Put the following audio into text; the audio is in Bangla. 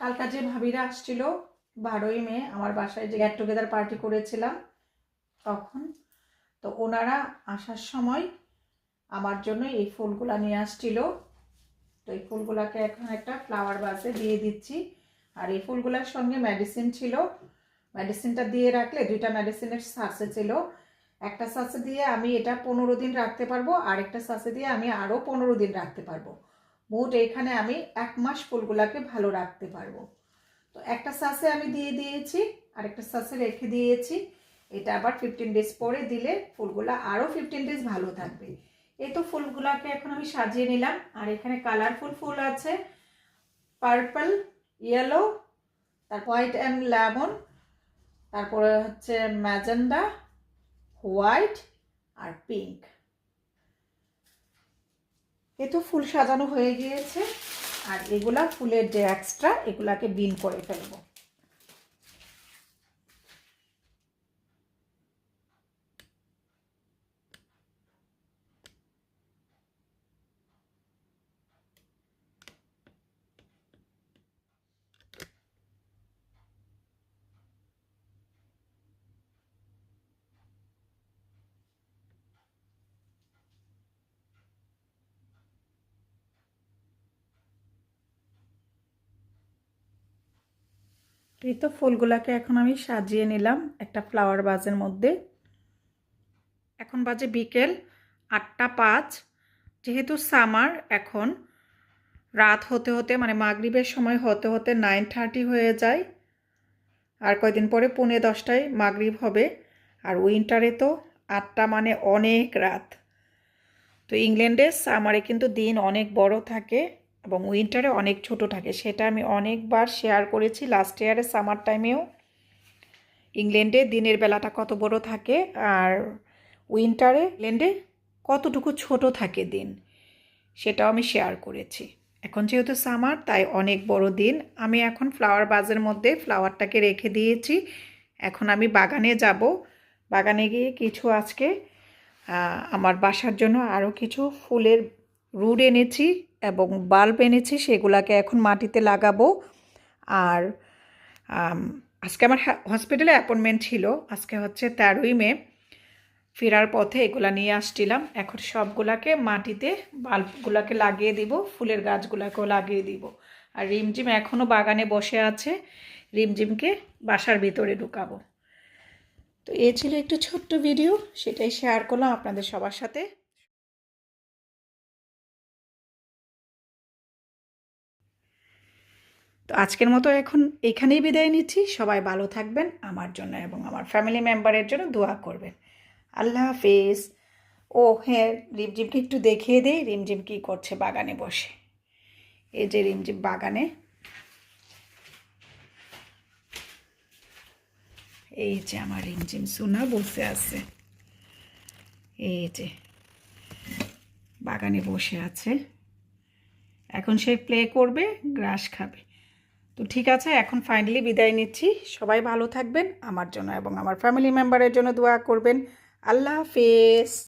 কালকা যে ভাবিরা আসছিল, বারোই মে, আমার বাসায় যে গেট টুগেদার পার্টি করেছিলাম, তখন, তো ওনারা আসার সময় আমার জন্য এই ফুলগুলা নিয়ে আসছিল। তো এই ফুলগুলাকে এখন একটা ফ্লাওয়ার বাসে দিয়ে দিচ্ছি। আর এই ফুলগুলার সঙ্গে মেডিসিন ছিল। মেডিসিনটা দিয়ে রাখলে দুইটা মেডিসিনের সাসে ছিল। একটা সাসে দিয়ে আমি এটা পনেরো দিন রাখতে পারব আর একটা সাসে দিয়ে আমি আরও পনেরো দিন রাখতে পারব। মোট এখানে আমি এক মাস ফুলগুলাকে ভালো রাখতে পারব। তো একটা সাসে আমি দিয়ে দিয়েছি আর একটা সাসে রেখে দিয়েছি। এটা আবার ফিফটিন ডেজ পরে দিলে ফুলগুলা আরও ফিফটিন ডেজ ভালো থাকবে। এই তো ফুলগুলাকে এখন আমি সাজিয়ে নিলাম, আর এখানে কালারফুল ফুল আছে। পার্পল ইয়েলো তার হোয়াইট অ্যান্ড লেমন তারপরে হচ্ছে ম্যাজেন্ডা হোয়াইট আর পিঙ্ক এ তো ফুল সাজানো হয়ে গিয়েছে। আর এগুলা ফুলের যে এক্সট্রা এগুলাকে বিন করে ফেলব। এই তো ফুলগুলাকে এখন আমি সাজিয়ে নিলাম একটা ফ্লাওয়ার বাজের মধ্যে। এখন বাজে বিকেল আটটা পাঁচ। যেহেতু সামার এখন রাত হতে হতে মানে মাগরিবের সময় হতে হতে নাইন থার্টি হয়ে যায়। আর কয়দিন পরে? পৌনে দশটায় মাগরিব হবে। আর উইন্টারে তো আটটা মানে অনেক রাত। তো ইংল্যান্ডে সামারে কিন্তু দিন অনেক বড় থাকে। এবং উইন্টারে অনেক ছোট থাকে। সেটা আমি অনেকবার শেয়ার করেছি। লাস্ট ইয়ারে সামার টাইমেও ইংল্যান্ডে দিনের বেলাটা কত বড় থাকে আর উইন্টারে ইংল্যান্ডে কতটুকু ছোট থাকে দিন, সেটাও আমি শেয়ার করেছি। এখন যেহেতু সামার তাই অনেক বড় দিন। আমি এখন ফ্লাওয়ার বাজের মধ্যে ফ্লাওয়ারটাকে রেখে দিয়েছি। এখন আমি বাগানে যাব। বাগানে গিয়ে কিছু আজকে আমার বাসার জন্য আরও কিছু ফুলের রুট এনেছি। এবং বাল্ব এনেছি, সেগুলাকে এখন মাটিতে লাগাবো। আর আজকে আমার হসপিটালে অ্যাপয়েন্টমেন্ট ছিল। আজকে হচ্ছে তেরোই মে। ফেরার পথে এগুলা নিয়ে আসছিলাম। এখন সবগুলাকে মাটিতে বাল্বগুলাকে লাগিয়ে দিব, ফুলের গাছগুলাকেও লাগিয়ে দিব। আর রিমঝিম এখনও বাগানে বসে আছে। রিমঝিমকে বাসার ভিতরে ঢুকাবো। তো এ ছিল একটু ছোট্ট ভিডিও সেটাই শেয়ার করলাম আপনাদের সবার সাথে। তো আজকের মতো এখন এখানেই বিদায় নিচ্ছি। সবাই ভালো থাকবেন, আমার জন্য এবং আমার ফ্যামিলি মেম্বারের জন্য দোয়া করবেন। আল্লাহ হাফিজ। ও হ্যাঁ রিমঝিমকে একটু দেখিয়ে দেই, রিমঝিম কী করছে বাগানে বসে। এই যে রিমঝিম বাগানে। এই যে আমার রিমঝিম সোনা বসে আছে। এই যে বাগানে বসে আছে। এখন সে প্লে করবে, গ্রাস খাবে। তো ঠিক আছে, এখন ফাইনালি বিদায় নিচ্ছি। সবাই ভালো থাকবেন, আমার জন্য এবং আমার ফ্যামিলি মেম্বারের জন্য দোয়া করবেন। আল্লাহ হাফেজ।